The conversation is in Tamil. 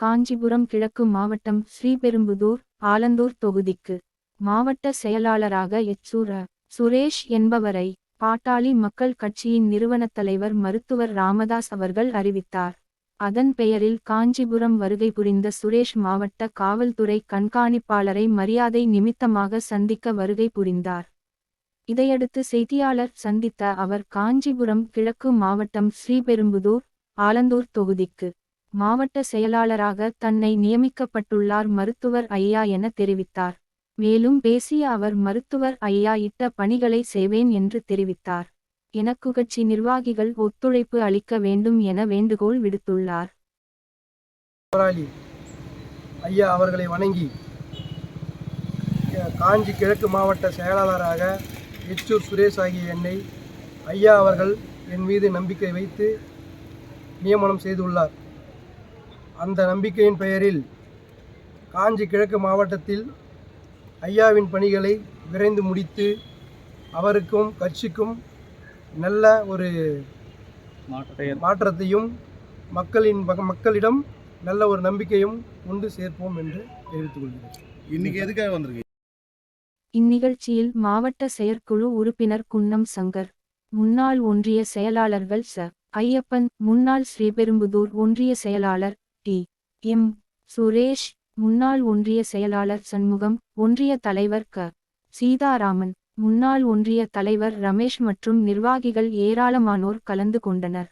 காஞ்சிபுரம் கிழக்கு மாவட்டம் ஸ்ரீபெரும்புதூர் ஆலந்தூர் தொகுதிக்கு. மாவட்ட செயலாளராக எச்சூர சுரேஷ் என்பவரை பாட்டாளி மக்கள் கட்சியின் நிறுவனத் தலைவர் மருத்துவர் ராமதாஸ் அவர்கள் அறிவித்தார். அதன் பெயரில் காஞ்சிபுரம் வருகை புரிந்த சுரேஷ் மாவட்ட காவல்துறை கண்காணிப்பாளரை மரியாதை நிமித்தமாக சந்திக்க வருகை புரிந்தார். இதையடுத்து செய்தியாளர் சந்தித்த அவர் காஞ்சிபுரம் கிழக்கு மாவட்டம் ஸ்ரீபெரும்புதூர் ஆலந்தூர் தொகுதிக்கு. மாவட்ட செயலாளராக தன்னை நியமிக்கப்பட்டுள்ளார் மருத்துவர் ஐயா என தெரிவித்தார். மேலும் பேசிய அவர் மருத்துவர் ஐயா இட்ட பணிகளை செய்வேன் என்று தெரிவித்தார். எனக்கு கட்சி நிர்வாகிகள் ஒத்துழைப்பு அளிக்க வேண்டும் என வேண்டுகோள் விடுத்துள்ளார். ஐயா அவர்களை வணங்கி காஞ்சி கிழக்கு மாவட்ட செயலாளராக எச்சூர் சுரேஷ் ஆகிய என்னை ஐயா அவர்கள் என் மீது நம்பிக்கை வைத்து நியமனம் செய்துள்ளார். அந்த நம்பிக்கையின் பெயரில் காஞ்சி கிழக்கு மாவட்டத்தில் ஐயாவின் பணிகளை விரைந்து முடித்து அவருக்கும் கட்சிக்கும் நல்ல ஒரு மாற்றத்தையும் மக்களின் மக்களிடம் நல்ல ஒரு நம்பிக்கையும் கொண்டு சேர்ப்போம் என்று தெரிவித்துக் கொள்கிறேன் இன்னைக்கு எதுக்காக வந்திருக்கீங்க? இந்நிகழ்ச்சியில் மாவட்ட செயற்குழு உறுப்பினர் குன்னம் சங்கர் முன்னாள் ஒன்றிய செயலாளர்கள் ச. ஐயப்பன் முன்னாள் ஸ்ரீபெரும்புதூர் ஒன்றிய செயலாளர் டி. எம். சுரேஷ் முன்னாள் ஒன்றிய செயலாளர் சண்முகம் ஒன்றிய தலைவர் க. சீதாராமன் முன்னாள் ஒன்றிய தலைவர் ரமேஷ் மற்றும் நிர்வாகிகள் ஏராளமானோர் கலந்து கொண்டனர்.